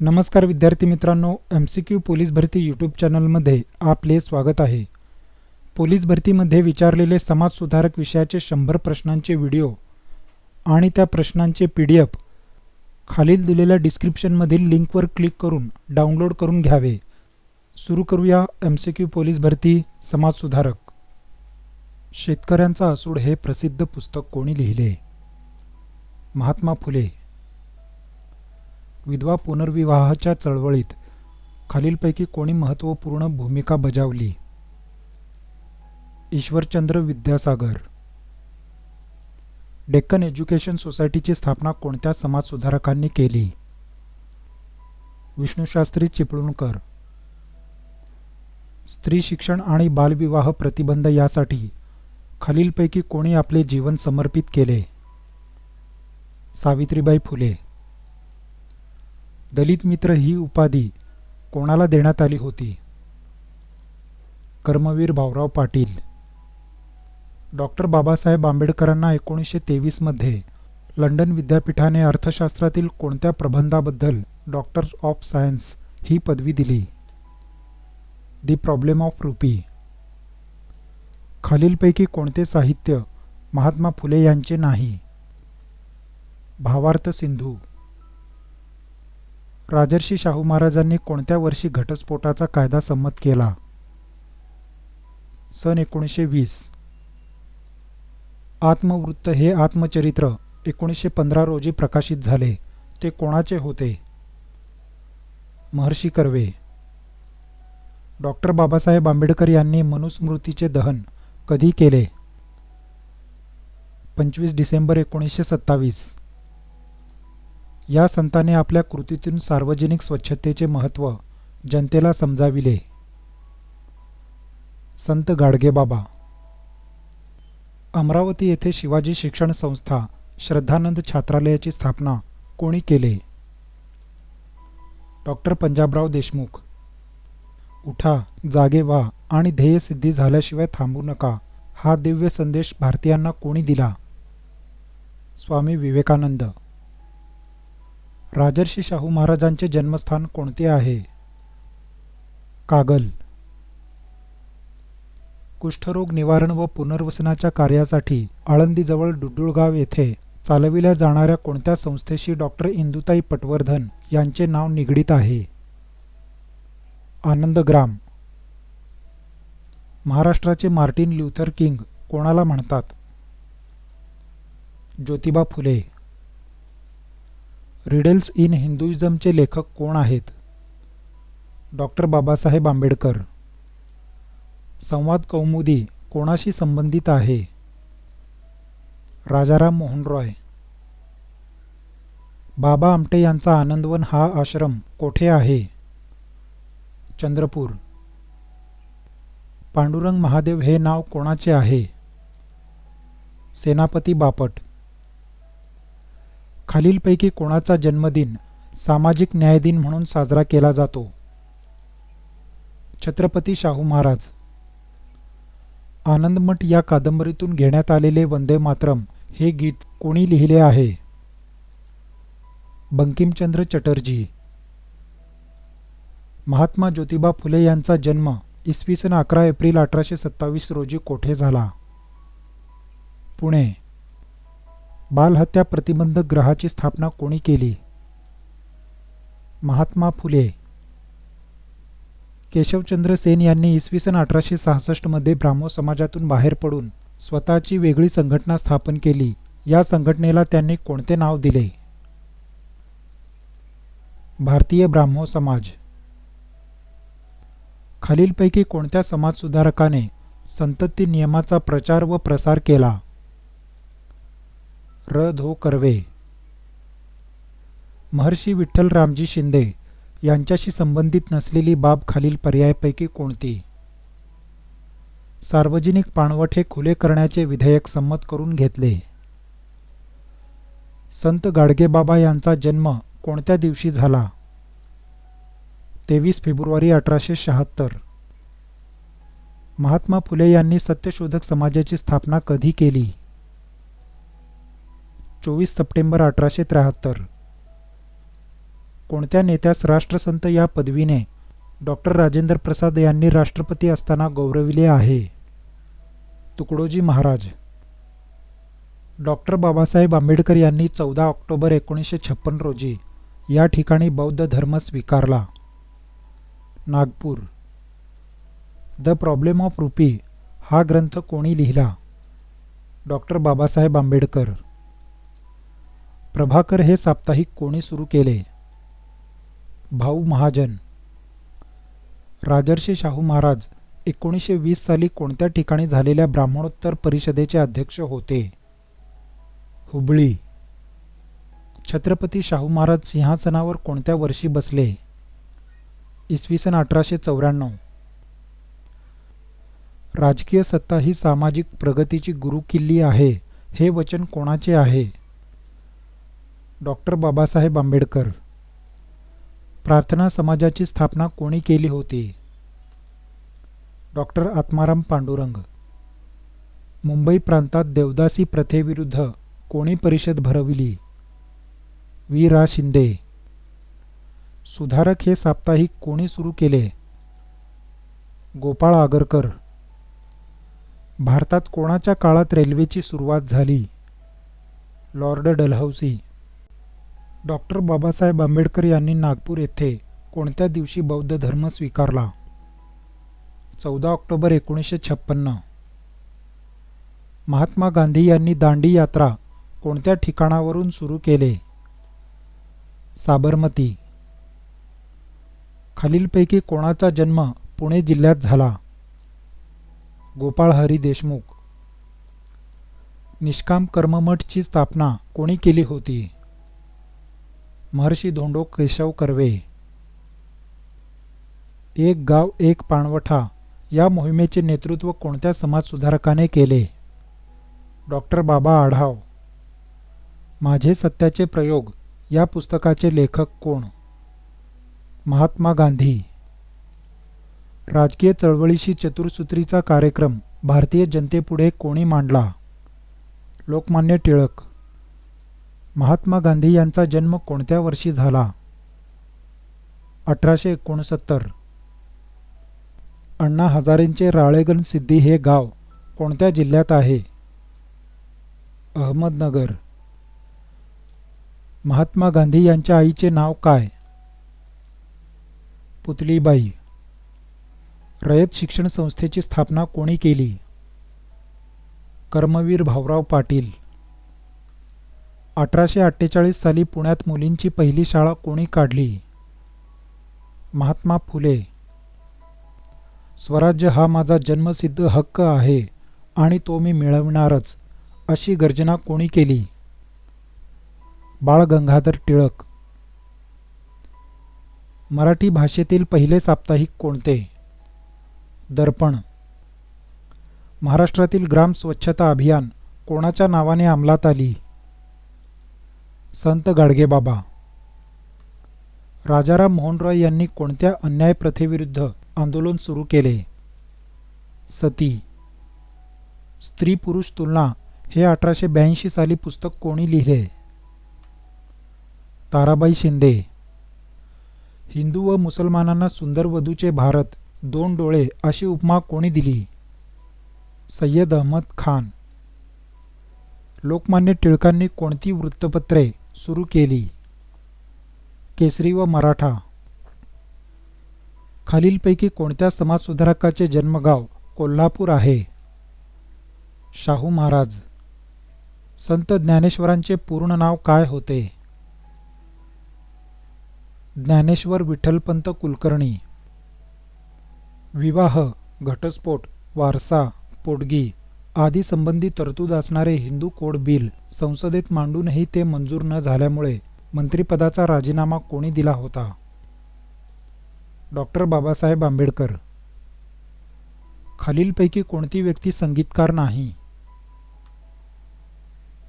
नमस्कार विद्यार्थी मित्रांनो एम सी क्यू पोलीस भरती यूट्यूब चॅनलमध्ये आपले स्वागत आहे. पोलीस भरतीमध्ये विचारलेले समाजसुधारक विषयाचे शंभर प्रश्नांचे व्हिडिओ आणि त्या प्रश्नांचे पी डी एफ खालील दिलेल्या डिस्क्रिप्शनमधील लिंकवर क्लिक करून डाउनलोड करून घ्यावे. सुरू करूया एम सी क्यू पोलीस भरती समाजसुधारक. शेतकऱ्यांचा असूड हे प्रसिद्ध पुस्तक कोणी लिहिले? महात्मा फुले. विधवा पुनर्विवाहाच्या चळवळीत खालीलपैकी कोणी महत्त्वपूर्ण भूमिका बजावली? ईश्वरचंद्र विद्यासागर. डेक्कन एज्युकेशन सोसायटीची स्थापना कोणत्या समाजसुधारकांनी केली? विष्णूशास्त्री चिपळूणकर. स्त्री शिक्षण आणि बालविवाह प्रतिबंध यासाठी खालीलपैकी कोणी आपले जीवन समर्पित केले? सावित्रीबाई फुले. दलित मित्र ही उपाधी कोणाला देण्यात आली होती? कर्मवीर भाऊराव पाटील. डॉक्टर बाबासाहेब आंबेडकरांना एकोणीसशे तेवीसमध्ये लंडन विद्यापीठाने अर्थशास्त्रातील कोणत्या प्रबंधाबद्दल डॉक्टर ऑफ सायन्स ही पदवी दिली? The problem of rupee. खालीलपैकी कोणते साहित्य महात्मा फुले यांचे नाही? भावार्थ सिंधू. राजर्षी शाहू महाराजांनी कोणत्या वर्षी घटस्फोटाचा कायदा संमत केला? सन एकोणीसशे वीस. आत्मवृत्त हे आत्मचरित्र एकोणीसशे पंधरा रोजी प्रकाशित झाले. ते कोणाचे होते? महर्षी कर्वे. डॉक्टर बाबासाहेब आंबेडकर यांनी मनुस्मृतीचे दहन कधी केले? पंचवीस डिसेंबर एकोणीसशे सत्तावीस. या संताने आपल्या कृतीतून सार्वजनिक स्वच्छतेचे महत्त्व जनतेला समजाविले. संत गाडगेबाबा अमरावती येथे शिवाजी शिक्षण संस्था श्रद्धानंद छात्रालयाची स्थापना कोणी केले? डॉक्टर पंजाबराव देशमुख. उठा जागे व्हा आणि ध्येयसिद्धी झाल्याशिवाय थांबू नका हा दिव्य संदेश भारतीयांना कोणी दिला? स्वामी विवेकानंद. राजर्षी शाहू महाराजांचे जन्मस्थान कोणते आहे? कागल. कुष्ठरोग निवारण व पुनर्वसनाच्या कार्यासाठी आळंदीजवळ डुडुळगाव येथे चालविल्या जाणाऱ्या कोणत्या संस्थेशी डॉक्टर इंदुताई पटवर्धन यांचे नाव निगडीत आहे? आनंदग्राम. महाराष्ट्राचे मार्टिन ल्युथर किंग कोणाला म्हणतात? ज्योतिबा फुले. रिडल्स इन हिंदुइझमचे लेखक कोण आहेत? डॉक्टर बाबासाहेब आंबेडकर. संवाद कौमुदी कोणाशी संबंधित आहे? राजाराम मोहन रॉय. बाबा आमटे यांचा आनंदवन हा आश्रम कोठे आहे? चंद्रपूर. पांडुरंग महादेव हे नाव कोणाचे आहे? सेनापती बापट. खालीलपैकी कोणाचा जन्मदिन सामाजिक न्यायदिन म्हणून साजरा केला जातो? छत्रपती शाहू महाराज. आनंदमठ या कादंबरीतून घेण्यात आलेले वंदे मातरम हे गीत कोणी लिहिले आहे? बंकिमचंद्र चटर्जी. महात्मा ज्योतिबा फुले यांचा जन्म इसवी सन अकरा एप्रिल अठराशे सत्तावीस रोजी कोठे झाला? पुणे. बालहत्या प्रतिबंधक ग्रहाची स्थापना कोणी केली? महात्मा फुले. केशवचंद्र सेन यांनी इसवी सन अठराशे सहासष्टमध्ये ब्राह्मो समाजातून बाहेर पडून स्वतःची वेगळी संघटना स्थापन केली. या संघटनेला त्यांनी कोणते नाव दिले? भारतीय ब्राह्मो समाज. खालीलपैकी कोणत्या समाजसुधारकाने संतती नियमाचा प्रचार व प्रसार केला? र धो कर्वे. महर्षी विठ्ठल रामजी शिंदे यांच्याशी संबंधित नसलेली बाब खालील पर्यायापैकी कोणती? सार्वजनिक पाणवट हे खुले करण्याचे विधेयक संमत करून घेतले. संत गाडगेबाबा यांचा जन्म कोणत्या दिवशी झाला? तेवीस फेब्रुवारी अठराशे शहात्तर. महात्मा फुले यांनी सत्यशोधक समाजाची स्थापना कधी केली? चोवीस सप्टेंबर अठराशे त्र्याहत्तर. कोणत्या नेत्यास राष्ट्रसंत या पदवीने डॉक्टर राजेंद्र प्रसाद यांनी राष्ट्रपती असताना गौरविले आहे? तुकडोजी महाराज. डॉक्टर बाबासाहेब आंबेडकर यांनी चौदा ऑक्टोबर एकोणीसशे छप्पन रोजी या ठिकाणी बौद्ध धर्म स्वीकारला. Nagpur. The problem of rupee हा ग्रंथ कोणी लिहिला? डॉक्टर बाबासाहेब आंबेडकर. प्रभाकर हे साप्ताहिक कोणी सुरू केले? भाऊ महाजन. राजर्षी शाहू महाराज एकोणीसशे वीस साली कोणत्या ठिकाणी झालेल्या ब्राह्मणोत्तर परिषदेचे अध्यक्ष होते? हुबळी. छत्रपती शाहू महाराज सिंहासनावर कोणत्या वर्षी बसले? इसवी सन अठराशे चौऱ्याण्णव. राजकीय सत्ता ही सामाजिक प्रगतीची गुरुकिल्ली आहे हे वचन कोणाचे आहे? डॉक्टर बाबासाहेब आंबेडकर. प्रार्थना समाजाची स्थापना कोणी केली होती? डॉक्टर आत्माराम पांडुरंग. मुंबई प्रांतात देवदासी प्रथेविरुद्ध कोणी परिषद भरविली? वी रा. शिंदे. सुधारक हे साप्ताहिक कोणी सुरू केले? गोपाळ आगरकर. भारतात कोणाच्या काळात रेल्वेची सुरुवात झाली? Lord Dalhousie. Doctor Babasaheb Ambedkar यांनी नागपूर येथे कोणत्या दिवशी बौद्ध धर्म स्वीकारला? चौदा ऑक्टोबर एकोणीसशे छप्पन्न. महात्मा गांधी यांनी दांडी यात्रा कोणत्या ठिकाणावरून सुरू केले? साबरमती. खालीलपैकी कोणाचा जन्म पुणे जिल्ह्यात झाला? गोपाळ हरी देशमुख. निष्काम कर्ममठची स्थापना कोणी केली होती? महर्षी धोंडो केशव कर्वे. एक गाव एक पाणवठा या मोहिमेचे नेतृत्व कोणत्या समाजसुधारकाने केले? डॉक्टर बाबा आढाव. माझे सत्याचे प्रयोग या पुस्तकाचे लेखक कोण? महात्मा गांधी. राजकीय चळवळीशी चतुर्सूत्रीचा कार्यक्रम भारतीय जनतेपुढे कोणी मांडला? लोकमान्य टिळक. महात्मा गांधी यांचा जन्म कोणत्या वर्षी झाला? अठराशे एकोणसत्तर. अण्णा हजारेंचे राळेगण सिद्धी हे गाव कोणत्या जिल्ह्यात आहे? अहमदनगर. महात्मा गांधी यांच्या आईचे नाव काय? पुतलीबाई. रयत शिक्षण संस्थेची स्थापना कोणी केली? कर्मवीर भाऊराव पाटील. अठराशे अठ्ठेचाळीस साली पुण्यात मुलींची पहिली शाळा कोणी काढली? महात्मा फुले. स्वराज्य हा माझा जन्मसिद्ध हक्क आहे आणि तो मी मिळवणारच अशी गर्जना कोणी केली? बाळ गंगाधर टिळक. मराठी भाषेतील पहिले साप्ताहिक कोणते? दर्पण. महाराष्ट्रातील ग्राम स्वच्छता अभियान कोणाच्या नावाने अंमलात आली? संत गाडगेबाबा राजाराम मोहन रॉय यांनी कोणत्या अन्याय प्रथेविरुद्ध आंदोलन सुरू केले? सती. स्त्री पुरुष तुलना हे अठराशे ब्याऐंशी साली पुस्तक कोणी लिहिले? ताराबाई शिंदे. हिंदू व मुसलमानांना सुंदर वधूचे भारत दोन डोळे अशी उपमा कोणी दिली? सय्यद अहमद खान. लोकमान्य टिळकांनी कोणती वृत्तपत्रे सुरू केली. केसरी व मराठा. खालीलपैकी कोणत्या समाजसुधारकाचे जन्मगाव कोल्हापूर आहे? शाहू महाराज. संत ज्ञानेश्वरांचे पूर्ण नाव काय होते? ज्ञानेश्वर विठ्ठलपंत कुलकर्णी. विवाह घटस्फोट वारसा पोटगी. आदी संबंधी तरतूद असणारे हिंदू कोड बिल संसदेत मांडूनही ते मंजूर न झाल्यामुळे मंत्रिपदाचा राजीनामा कोणी दिला होता? डॉक्टर बाबासाहेब आंबेडकर. खालीलपैकी कोणती व्यक्ती संगीतकार नाही?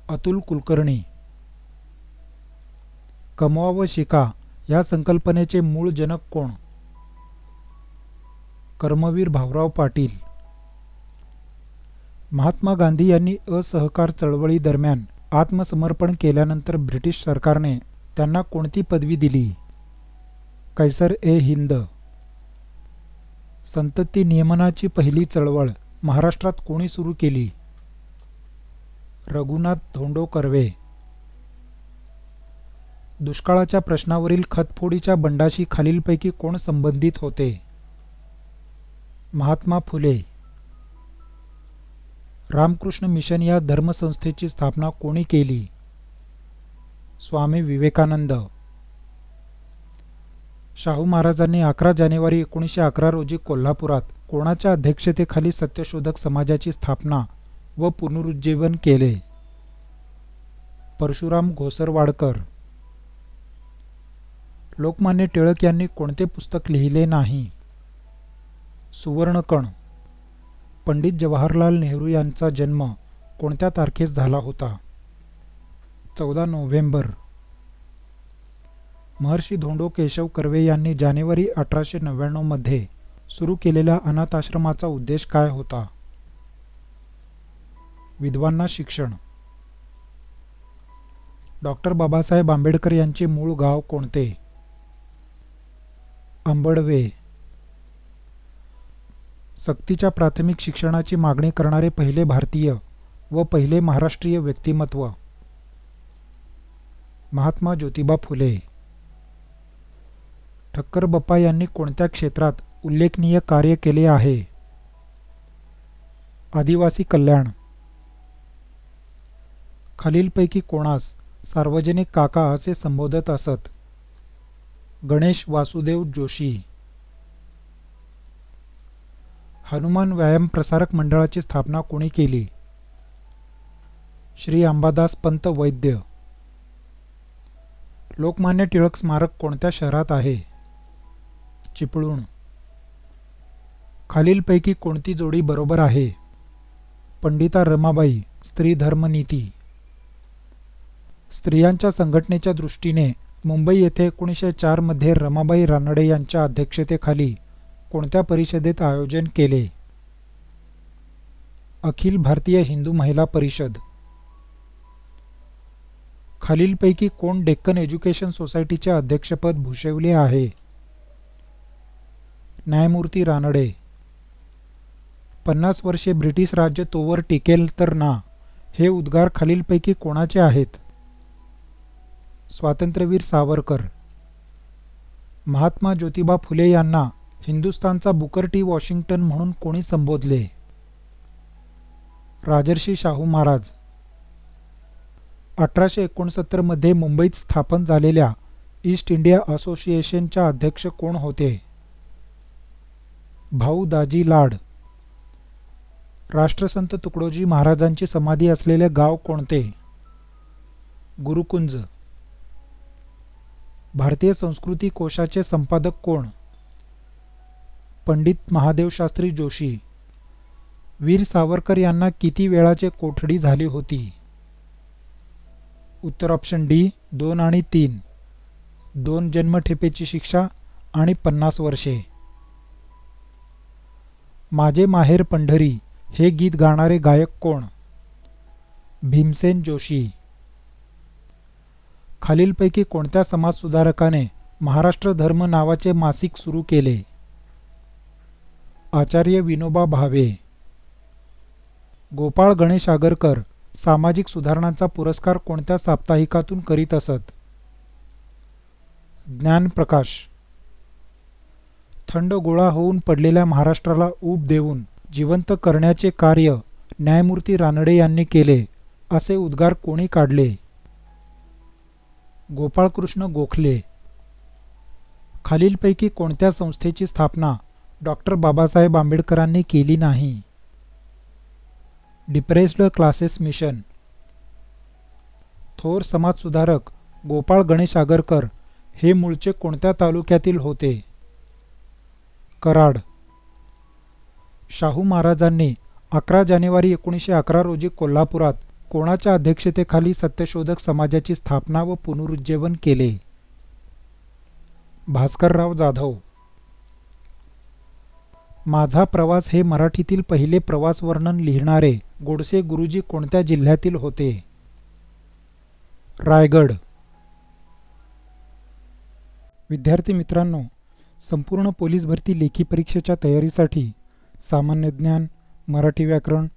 अतुल कुलकर्णी. कमवा व शिका या संकल्पनेचे मूळ जनक कोण? कर्मवीर भाऊराव पाटील. महात्मा गांधी यांनी असहकार चळवळी दरम्यान आत्मसमर्पण केल्यानंतर ब्रिटिश सरकारने त्यांना कोणती पदवी दिली? कैसर ए हिंद. संतती नियमनाची पहिली चळवळ महाराष्ट्रात कोणी सुरू केली? रघुनाथ धोंडो कर्वे दुष्काळाच्या प्रश्नावरील खतफोडीच्या बंडाशी खालीलपैकी कोण संबंधित होते? महात्मा फुले. रामकृष्ण मिशन या धर्मसंस्थेची स्थापना कोणी केली? स्वामी विवेकानंद. शाहू महाराजांनी अकरा जानेवारी एकोणीसशे अकरा रोजी कोल्हापुरात कोणाच्या अध्यक्षतेखाली सत्यशोधक समाजाची स्थापना व पुनरुज्जीवन केले? परशुराम घोसरवाडकर. लोकमान्य टिळक यांनी कोणते पुस्तक लिहिले नाही? सुवर्णकण. पंडित जवाहरलाल नेहरू यांचा जन्म कोणत्या तारखेस झाला होता? चौदा नोव्हेंबर. महर्षी धोंडो केशव कर्वे यांनी जानेवारी अठराशे नव्याण्णवमध्ये सुरू केलेल्या अनाथ आश्रमाचा उद्देश काय होता? विद्वांना शिक्षण. डॉक्टर बाबासाहेब आंबेडकर यांचे मूळ गाव कोणते? आंबडवे सक्तीच्या प्राथमिक शिक्षणाची मागणी करणारे पहिले भारतीय व पहिले महाराष्ट्रीय व्यक्तिमत्व. महात्मा ज्योतिबा फुले. ठक्कर बप्पा यांनी कोणत्या क्षेत्रात उल्लेखनीय कार्य केले आहे? आदिवासी कल्याण. खालीलपैकी कोणास सार्वजनिक काका असे संबोधत असत? गणेश वासुदेव जोशी. हनुमान व्यायाम प्रसारक मंडळाची स्थापना कोणी केली? श्री अंबादास पंत वैद्य. लोकमान्य टिळक स्मारक कोणत्या शहरात आहे? चिपळूण. खालीलपैकी कोणती जोडी बरोबर आहे? पंडिता रमाबाई स्त्री धर्मनीती स्त्रियांच्या संघटनेच्या दृष्टीने मुंबई येथे एकोणीसशे चारमध्ये रमाबाई रानडे यांच्या अध्यक्षतेखाली कोणत्या परिषदेत आयोजन केले? अखिल भारतीय हिंदू महिला परिषद. खालीलपैकी कोण डेक्कन एज्युकेशन सोसायटीचे अध्यक्षपद भूषवले आहे? न्यायमूर्ती रानडे. पन्नास वर्षे ब्रिटिश राज्य तोवर टिकेल तर ना हे उद्गार खालीलपैकी कोणाचे आहेत? स्वातंत्र्यवीर सावरकर. महात्मा ज्योतिबा फुले यांना हिंदुस्थानचा बुकर टी वॉशिंग्टन म्हणून कोणी संबोधले? राजर्षी शाहू महाराज. अठराशे एकोणसत्तरमध्ये मुंबईत स्थापन झालेल्या ईस्ट इंडिया असोसिएशनच्या अध्यक्ष कोण होते? भाऊ दाजी लाड. राष्ट्रसंत तुकडोजी महाराजांची समाधी असलेले गाव कोणते? गुरुकुंज. भारतीय संस्कृती कोशाचे संपादक कोण? पंडित महादेवशास्त्री जोशी. वीर सावरकर यांना किती वेळाचे कोठडी झाली होती? उत्तर ऑप्शन डी दोन आणि तीन. दोन जन्मठेपेची शिक्षा आणि पन्नास वर्षे. माझे माहेर पंढरी हे गीत गाणारे गायक कोण? भीमसेन जोशी. खालीलपैकी कोणत्या समाजसुधारकाने महाराष्ट्र धर्म नावाचे मासिक सुरू केले? आचार्य विनोबा भावे. गोपाळ गणेश आगरकर सामाजिक सुधारणांचा पुरस्कार कोणत्या साप्ताहिकातून करीत असत? ज्ञानप्रकाश थंड गोळा होऊन पडलेल्या महाराष्ट्राला ऊब देऊन जिवंत करण्याचे कार्य न्यायमूर्ती रानडे यांनी केले असे उद्गार कोणी काढले? गोपाळकृष्ण गोखले. खालीलपैकी कोणत्या संस्थेची स्थापना डॉक्टर बाबासाहेब आंबेडकरांनी केली नाही. डिप्रेस्ड क्लासेस मिशन थोर समाजसुधारक गोपाळ गणेश आगरकर हे मूळचे कोणत्या तालुक्यातील होते? कराड. शाहू महाराजांनी अकरा जानेवारी एकोणीसशे अकरा रोजी कोल्हापुरात कोणाच्या अध्यक्षतेखाली सत्यशोधक समाजाची स्थापना व पुनरुज्जीवन केले? भास्करराव जाधव. माझा प्रवास हे मराठीतील पहिले प्रवास वर्णन लिहिणारे गोडसे गुरुजी कोणत्या जिल्ह्यातील होते? रायगड. विद्यार्थी मित्रांनो संपूर्ण पोलीस भरती लेखी परीक्षेच्या तयारीसाठी सामान्य ज्ञान मराठी व्याकरण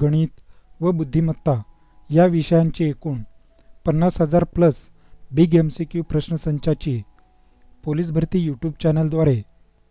गणित व बुद्धिमत्ता या विषयांचे एकूण पन्नास हजार plus big M C Q प्रश्नसंचाची police भरती यूट्यूब चॅनलद्वारे